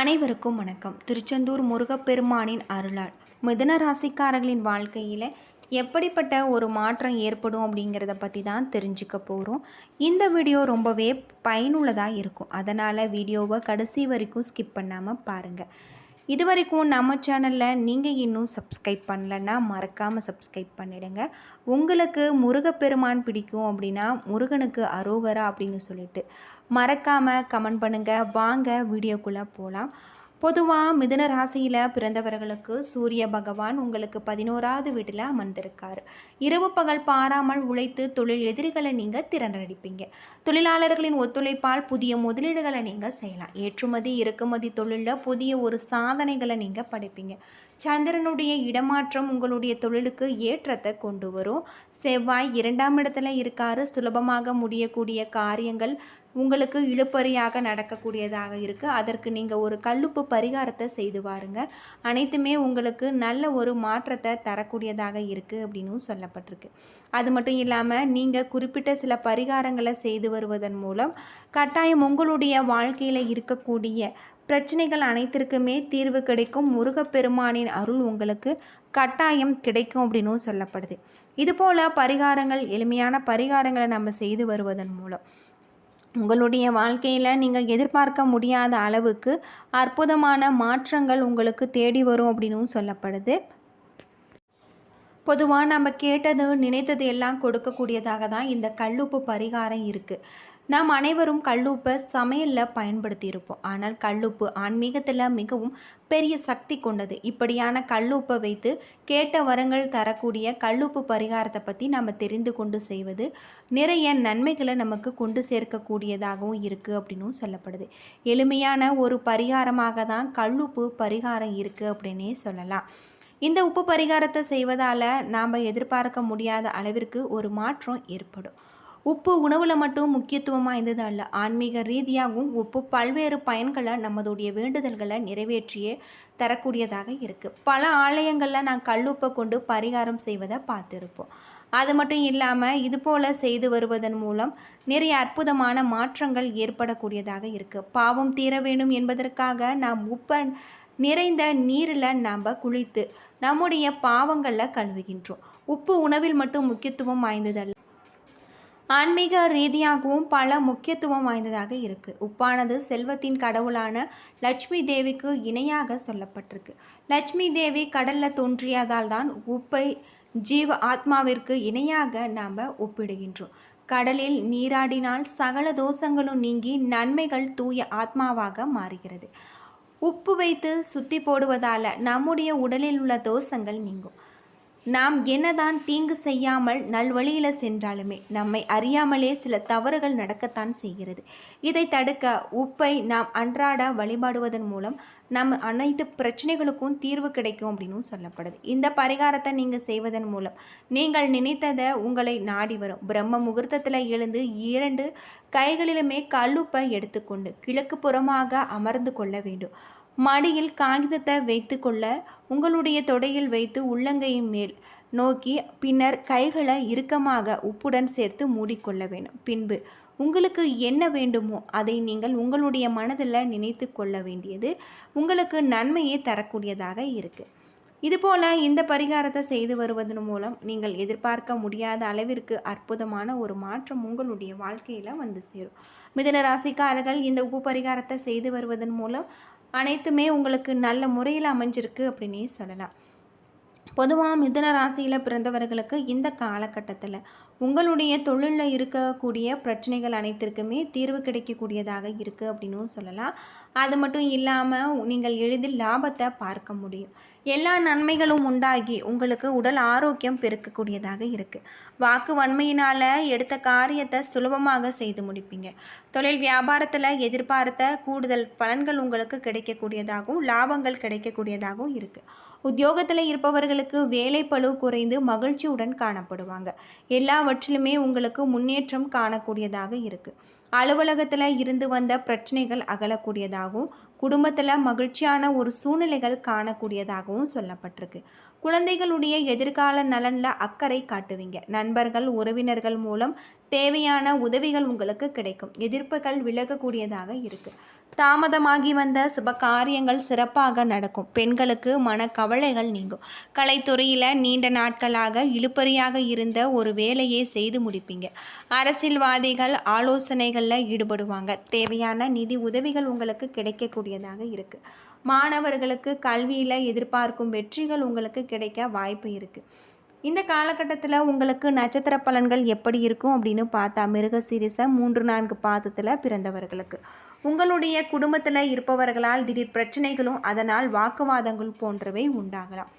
அனைவருக்கும் வணக்கம். திருச்செந்தூர் முருகப்பெருமானின் அருளால் மிதுன ராசிக்காரர்களின் வாழ்க்கையில் எப்படிப்பட்ட ஒரு மாற்றம் ஏற்படும் அப்படிங்கிறத பற்றி தான் தெரிஞ்சுக்க போகிறோம் இந்த வீடியோ ரொம்பவே பயனுள்ளதாக இருக்கும். அதனால் வீடியோவை கடைசி வரைக்கும் ஸ்கிப் பண்ணாமல் பாருங்கள் இது வரைக்கும் நம்ம சேனலில் நீங்கள் இன்னும் சப்ஸ்கிரைப் பண்ணலன்னா மறக்காமல் சப்ஸ்கிரைப் பண்ணிடுங்க. உங்களுக்கு முருகப்பெருமான் பிடிக்கும் அப்படின்னா முருகனுக்கு அரோகரா அப்படின்னு சொல்லிட்டு மறக்காமல் கமெண்ட் பண்ணுங்கள் வாங்க வீடியோக்குள்ளே போகலாம் பொதுவாக மிதுன ராசியில் பிறந்தவர்களுக்கு சூரிய பகவான் உங்களுக்கு பதினோராவது வீட்டில் அமர்ந்திருக்கார். இரவு பகல் பாராமல் உழைத்து தொழில் எதிரிகளை நீங்கள் திறனடிப்பீங்க. தொழிலாளர்களின் ஒத்துழைப்பால் புதிய முதலீடுகளை நீங்கள் செய்யலாம். ஏற்றுமதி இறக்குமதி தொழிலில் புதிய ஒரு சாதனைகளை நீங்கள் படைப்பீங்க. சந்திரனுடைய இடமாற்றம் உங்களுடைய தொழிலுக்கு ஏற்றத்தை கொண்டு வரும். செவ்வாய் இரண்டாம் இடத்துல இருக்காரு. சுலபமாக முடியக்கூடிய காரியங்கள் உங்களுக்கு இழுப்பறியாக நடக்கக்கூடியதாக இருக்குது அதற்கு நீங்கள் ஒரு கல்லுப்பு பரிகாரத்தை செய்து பாருங்க அனைத்துமே உங்களுக்கு நல்ல ஒரு மாற்றத்தை தரக்கூடியதாக இருக்குது அப்படின்னும் சொல்லப்பட்டிருக்கு. அது மட்டும் இல்லாமல் நீங்கள் குறிப்பிட்ட சில பரிகாரங்களை செய்து வருவதன் மூலம் கட்டாயம் உங்களுடைய வாழ்க்கையில் இருக்கக்கூடிய பிரச்சனைகள் அனைத்திற்குமே தீர்வு கிடைக்கும். முருகப்பெருமானின் அருள் உங்களுக்கு கட்டாயம் கிடைக்கும் அப்படின்னும் சொல்லப்படுது. இதுபோல் பரிகாரங்கள் எளிமையான பரிகாரங்களை நம்ம செய்து வருவதன் மூலம். உங்களுடைய வாழ்க்கையில் நீங்கள் எதிர்பார்க்க முடியாத அளவுக்கு அற்புதமான மாற்றங்கள் உங்களுக்கு தேடி வரும் அப்படின்னும் சொல்லப்படுது. பொதுவாக நம்ம கேட்டது நினைத்தது எல்லாம் கொடுக்கக்கூடியதாக தான் இந்த கல்லுப்பு பரிகாரம் இருக்குது நாம் அனைவரும் கல்லுப்பை சமையலில் பயன்படுத்தியிருப்போம். ஆனால் கல்லுப்பு ஆன்மீகத்தில் மிகவும் பெரிய சக்தி கொண்டது. இப்படியான கல்லுப்பை வைத்து கேட்ட வரங்கள் தரக்கூடிய கல்லுப்பு பரிகாரத்தை பற்றி நம்ம தெரிந்து கொண்டு செய்வது நிறைய நன்மைகளை நமக்கு கொண்டு சேர்க்கக்கூடியதாகவும் இருக்குது அப்படின்னும் சொல்லப்படுது. எளிமையான ஒரு பரிகாரமாக தான் கல்லுப்பு பரிகாரம் இருக்குது அப்படின்னே சொல்லலாம். இந்த உப்பு பரிகாரத்தை செய்வதால் நாம் எதிர்பார்க்க முடியாத அளவிற்கு ஒரு மாற்றம் ஏற்படும். உப்பு உணவில் மட்டும் முக்கியத்துவம் வாய்ந்தது அல்ல. ஆன்மீக ரீதியாகவும் உப்பு பல்வேறு பயன்களை நம்மளுடைய வேண்டுதல்களை நிறைவேற்றியே தரக்கூடியதாக இருக்குது பல ஆலயங்களில் நான் கல்லுப்பை கொண்டு பரிகாரம் செய்வதை பார்த்துருப்போம். அது மட்டும் இல்லாமல் இது போல் செய்து வருவதன் மூலம் நிறைய அற்புதமான மாற்றங்கள் ஏற்படக்கூடியதாக இருக்குது பாவம் தீர வேண்டும் என்பதற்காக நாம் உப்பை நிறைந்த நீரில் நாம் குளித்து நம்முடைய பாவங்களில் கழுவுகின்றோம். உப்பு உணவில் மட்டும் முக்கியத்துவம் வாய்ந்ததல்ல. ஆன்மீக ரீதியாகவும் பல முக்கியத்துவம் வாய்ந்ததாக இருக்குது உப்பானது செல்வத்தின் கடவுளான லட்சுமி தேவிக்கு இணையாக சொல்லப்பட்டிருக்கு. லட்சுமி தேவி கடலில் தோன்றியதால் தான் உப்பை ஜீவ ஆத்மாவிற்கு இணையாக நாம் ஒப்பிடுகின்றோம். கடலில் நீராடினால் சகல தோஷங்களும் நீங்கி நன்மைகள் தூய ஆத்மாவாக மாறுகிறது. உப்பு வைத்து சுத்தி போடுவதால் நம்முடைய உடலில் உள்ள தோஷங்கள் நீங்கும். நாம் என்னதான் தீங்கு செய்யாமல் நல்வழியில் சென்றாலுமே நம்மை அறியாமலே சில தவறுகள் நடக்கத்தான் செய்கிறது. இதை தடுக்க உப்பை நாம் அன்றாட வழிபாடுவதன் மூலம் நம் அனைத்து பிரச்சனைகளுக்கும் தீர்வு கிடைக்கும் அப்படின்னு சொல்லப்படுது. இந்த பரிகாரத்தை நீங்கள் செய்வதன் மூலம் நீங்கள் நினைத்ததை உங்களை நாடி வரும். பிரம்ம முகூர்த்தத்தில் எழுந்து இரண்டு கைகளிலுமே கல்லுப்பை எடுத்துக்கொண்டு கிழக்கு புறமாக அமர்ந்து கொள்ள வேண்டும். மடியில் காகிதத்தை வைத்துக்கொள்ள உங்களுடைய தொடையில் வைத்து உள்ளங்கையின் மேல் நோக்கி பின்னர் கைகளை இறுக்கமாக உப்புடன் சேர்த்து மூடிக்கொள்ள வேண்டும். பின்பு உங்களுக்கு என்ன வேண்டுமோ அதை நீங்கள் உங்களுடைய மனதில் நினைத்து கொள்ள வேண்டியது உங்களுக்கு நன்மையை தரக்கூடியதாக இருக்குது இதுபோல் இந்த பரிகாரத்தை செய்து வருவதன் மூலம் நீங்கள் எதிர்பார்க்க முடியாத அளவிற்கு அற்புதமான ஒரு மாற்றம் உங்களுடைய வாழ்க்கையில் வந்து சேரும். மிதன ராசிக்காரர்கள் இந்த உப்பு பரிகாரத்தை செய்து வருவதன் மூலம் அனைத்துமே உங்களுக்கு நல்ல முறையில் அமைஞ்சிருக்கு அப்படின்னே சொல்லலாம். பொதுவாக மிதன ராசியில் பிறந்தவர்களுக்கு இந்த காலகட்டத்தில் உங்களுடைய தொழிலில் இருக்கக்கூடிய பிரச்சனைகள் அனைத்திற்குமே தீர்வு கிடைக்கக்கூடியதாக இருக்குது அப்படின்னும் சொல்லலாம். அது மட்டும் இல்லாமல் நீங்கள் எளிதில் லாபத்தை பார்க்க முடியும். எல்லா நன்மைகளும் உண்டாகி உங்களுக்கு உடல் ஆரோக்கியம் பெருக்கக்கூடியதாக இருக்குது வாக்கு வன்மையினால் எடுத்த காரியத்தை சுலபமாக செய்து முடிப்பீங்க. தொழில் வியாபாரத்தில் எதிர்பார்த்த கூடுதல் பலன்கள் உங்களுக்கு கிடைக்கக்கூடியதாகவும் லாபங்கள் கிடைக்கக்கூடியதாகவும் இருக்குது உத்தியோகத்தில் இருப்பவர்களுக்கு வேலை பளு குறைந்து மகிழ்ச்சியுடன் காணப்படுவாங்க. எல்லாவற்றிலுமே உங்களுக்கு முன்னேற்றம் காணக்கூடியதாக இருக்குது அலுவலகத்தில் இருந்து வந்த பிரச்சனைகள் அகலக்கூடியதாகவும் குடும்பத்தில் மகிழ்ச்சியான ஒரு சூழ்நிலைகள் காணக்கூடியதாகவும் சொல்லப்பட்டிருக்கு. குழந்தைகளுடைய எதிர்கால நலனில் அக்கறை காட்டுவீங்க. நண்பர்கள் உறவினர்கள் மூலம் தேவையான உதவிகள் உங்களுக்கு கிடைக்கும். எதிர்ப்புகள் விலகக்கூடியதாக இருக்குது தாமதமாகி வந்த சுப காரியங்கள் சிறப்பாக நடக்கும். பெண்களுக்கு மனக்கவலைகள் நீங்கும். கலைத்துறையில் நீண்ட நாட்களாக இழுப்பறியாக இருந்த ஒரு வேலையை செய்து முடிப்பீங்க. அரசியல்வாதிகள் ஆலோசனைகளில் ஈடுபடுவாங்க. தேவையான நிதி உதவிகள் உங்களுக்கு கிடைக்கக்கூடியதாக இருக்குது மாணவர்களுக்கு கல்வியில் எதிர்பார்க்கும் வெற்றிகள் உங்களுக்கு கிடைக்க வாய்ப்பு இருக்குது இந்த காலகட்டத்தில் உங்களுக்கு நட்சத்திர பலன்கள் எப்படி இருக்கும் அப்படின்னு பார்த்தா மிருக சீரிசம் மூன்று நான்கு பாதத்தில் பிறந்தவர்களுக்கு. உங்களுடைய குடும்பத்தில் இருப்பவர்களால் திடீர் பிரச்சனைகளும் அதனால் வாக்குவாதங்கள் போன்றவை உண்டாகலாம்.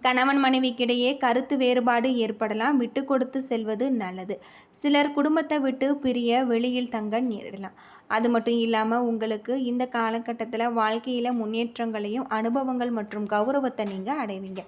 கணவன் மனைவிக்கிடையே கருத்து வேறுபாடு ஏற்படலாம். விட்டு கொடுத்து செல்வது நல்லது. சிலர் குடும்பத்தை விட்டு பிரிய வெளியில் தங்க நேரிடலாம். அது மட்டும் இல்லாமல் உங்களுக்கு இந்த காலகட்டத்தில் வாழ்க்கையில் முன்னேற்றங்களையும் அனுபவங்கள் மற்றும் கௌரவத்தை நீங்கள் அடைவீங்க.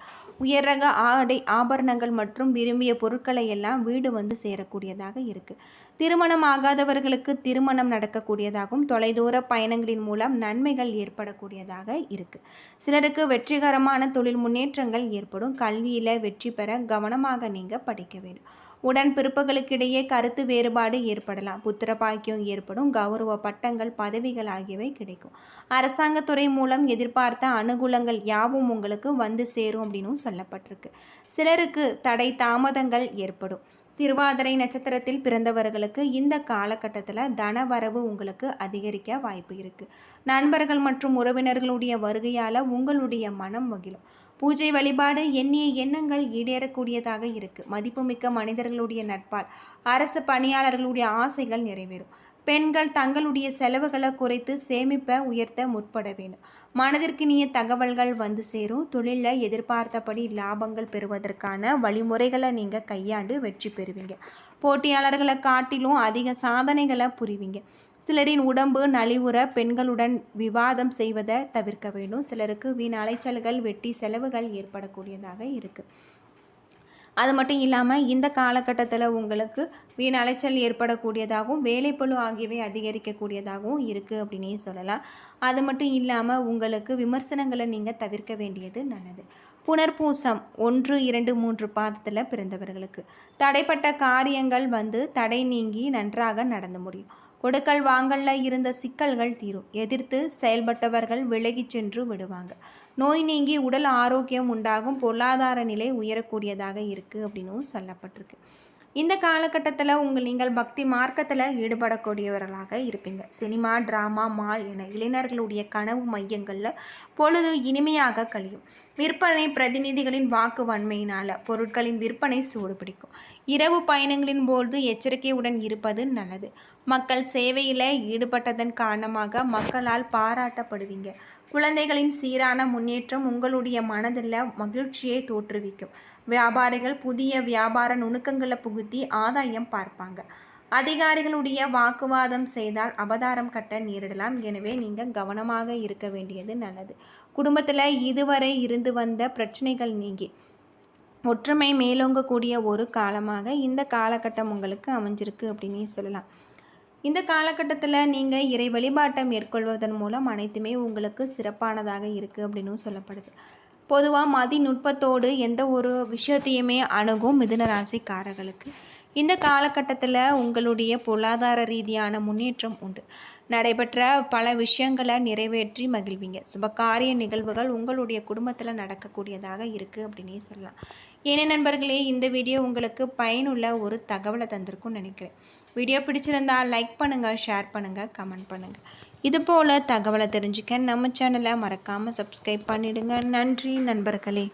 உயர் ரக ஆடை ஆபரணங்கள் மற்றும் விரும்பிய பொருட்களை எல்லாம் வீடு வந்து சேரக்கூடியதாக இருக்குது திருமணம் ஆகாதவர்களுக்கு திருமணம் நடக்கக்கூடியதாகவும் தொலைதூர பயணங்களின் மூலம் நன்மைகள் ஏற்படக்கூடியதாக இருக்குது சிலருக்கு வெற்றிகரமான தொழில் முன்னேற்றங்கள் ஏற்படும். கல்வியில் வெற்றி பெற கவனமாக நீங்கள் படிக்க வேண்டும். உடன் பிறப்புகளுக்கிடையே கருத்து வேறுபாடு ஏற்படலாம். புத்திர பாக்கியம் ஏற்படும். கௌரவ பட்டங்கள் பதவிகள் ஆகியவை கிடைக்கும். அரசாங்கத்துறை மூலம் எதிர்பார்த்த அனுகூலங்கள் யாவும் உங்களுக்கு வந்து சேரும் அப்படின்னும் சொல்லப்பட்டிருக்கு. சிலருக்கு தடை தாமதங்கள் ஏற்படும். திருவாதிரை நட்சத்திரத்தில் பிறந்தவர்களுக்கு இந்த காலகட்டத்தில் தனவரவு உங்களுக்கு அதிகரிக்க வாய்ப்பு இருக்குது நண்பர்கள் மற்றும் உறவினர்களுடைய வருகையால் உங்களுடைய மனம் மகிழும். பூஜை வழிபாடு எண்ணிய எண்ணங்கள் ஈடேறக்கூடியதாக இருக்குது மதிப்புமிக்க மனிதர்களுடைய நட்பால் அரசு பணியாளர்களுடைய ஆசைகள் நிறைவேறும். பெண்கள் தங்களுடைய செலவுகளை குறைத்து சேமிப்பை உயர்த்த முற்பட வேண்டும். மனதிற்கினிய தகவல்கள் வந்து சேரும். தொழிலில் எதிர்பார்த்தபடி லாபங்கள் பெறுவதற்கான வழிமுறைகளை நீங்கள் கையாண்டு வெற்றி பெறுவீங்க. போட்டியாளர்களை காட்டிலும் அதிக சாதனைகளை புரிவீங்க. சிலரின் உடம்பு நலிவுற பெண்களுடன் விவாதம் செய்வதை தவிர்க்க வேண்டும். சிலருக்கு வீண் அலைச்சல்கள் வெட்டி செலவுகள் ஏற்படக்கூடியதாக இருக்குது அது மட்டும் இல்லாமல் இந்த காலகட்டத்தில் உங்களுக்கு வீண் அலைச்சல் ஏற்படக்கூடியதாகவும் வேலைப்பழு ஆகியவை அதிகரிக்கக்கூடியதாகவும் இருக்குது அப்படின்னே சொல்லலாம். அது மட்டும் இல்லாமல் உங்களுக்கு விமர்சனங்களை நீங்கள் தவிர்க்க வேண்டியது நல்லது. புனர்பூசம் ஒன்று இரண்டு மூன்று பாதத்தில் பிறந்தவர்களுக்கு தடைப்பட்ட காரியங்கள் வந்து தடை நீங்கி நன்றாக நடந்து முடியும். கொடுக்கல் வாங்கல்ல இருந்த சிக்கல்கள் தீரும். எதிர்த்து செயல்பட்டவர்கள் விலகிச் சென்று விடுவாங்க. நோய் நீங்கி உடல் ஆரோக்கியம் உண்டாகும் பொருளாதார நிலை உயரக்கூடியதாக இருக்குது அப்படின்னும் சொல்லப்பட்டிருக்கு. இந்த காலகட்டத்தில் உங்கள் நீங்கள் பக்தி மார்க்கத்தில் ஈடுபடக்கூடியவர்களாக இருப்பீங்க. சினிமா ட்ராமா மால் என இளைஞர்களுடைய கனவு மையங்களில் பொழுது இனிமையாக கழியும். விற்பனை பிரதிநிதிகளின் வாக்கு வன்மையினால் பொருட்களின் விற்பனை சூடு பிடிக்கும். இரவு பயணங்களின் போது எச்சரிக்கையுடன் இருப்பது நல்லது. மக்கள் சேவையில் ஈடுபட்டதன் காரணமாக மக்களால் பாராட்டப்படுவீங்க. குழந்தைகளின் சீரான முன்னேற்றம் உங்களுடைய மனதில் மகிழ்ச்சியை தோற்றுவிக்கும். வியாபாரிகள் புதிய வியாபார நுணுக்கங்களை புகுத்தி ஆதாயம் பார்ப்பாங்க. அதிகாரிகளுடைய வாக்குவாதம் செய்தால் அபதாரம் கட்ட நேரிடலாம். எனவே நீங்கள் கவனமாக இருக்க வேண்டியது நல்லது. குடும்பத்தில் இதுவரை இருந்து வந்த பிரச்சனைகள் நீங்கி ஒற்றுமை மேலோங்கக்கூடிய ஒரு காலமாக இந்த காலகட்டம் உங்களுக்கு அமைஞ்சிருக்கு அப்படின்னு சொல்லலாம். இந்த காலகட்டத்தில் நீங்கள் இறை வழிபாட்டை மேற்கொள்வதன் மூலம் அனைத்துமே உங்களுக்கு சிறப்பானதாக இருக்குது அப்படின்னும் சொல்லப்படுது. பொதுவாக மதிநுட்பத்தோடு எந்த ஒரு விஷயத்தையுமே அணுகும் மிதுன ராசிக்காரர்களுக்கு இந்த காலகட்டத்தில் உங்களுடைய பொருளாதார ரீதியான முன்னேற்றம் உண்டு. நடைபெற்ற பல விஷயங்களை நிறைவேற்றி மகிழ்வீங்க. சுபகாரிய நிகழ்வுகள் உங்களுடைய குடும்பத்தில் நடக்கக்கூடியதாக இருக்குது அப்படின்னே சொல்லலாம். ஏனே நண்பர்களே இந்த வீடியோ உங்களுக்கு பயனுள்ள ஒரு தகவலை தந்திருக்கும்னு நினைக்கிறேன். வீடியோ பிடிச்சிருந்தால் லைக் பண்ணுங்கள் ஷேர் பண்ணுங்கள் கமெண்ட் பண்ணுங்கள் இது போல் தகவலை தெரிஞ்சுக்க நம்ம சேனலை மறக்காமல் சப்ஸ்கிரைப் பண்ணிவிடுங்க நன்றி நண்பர்களே.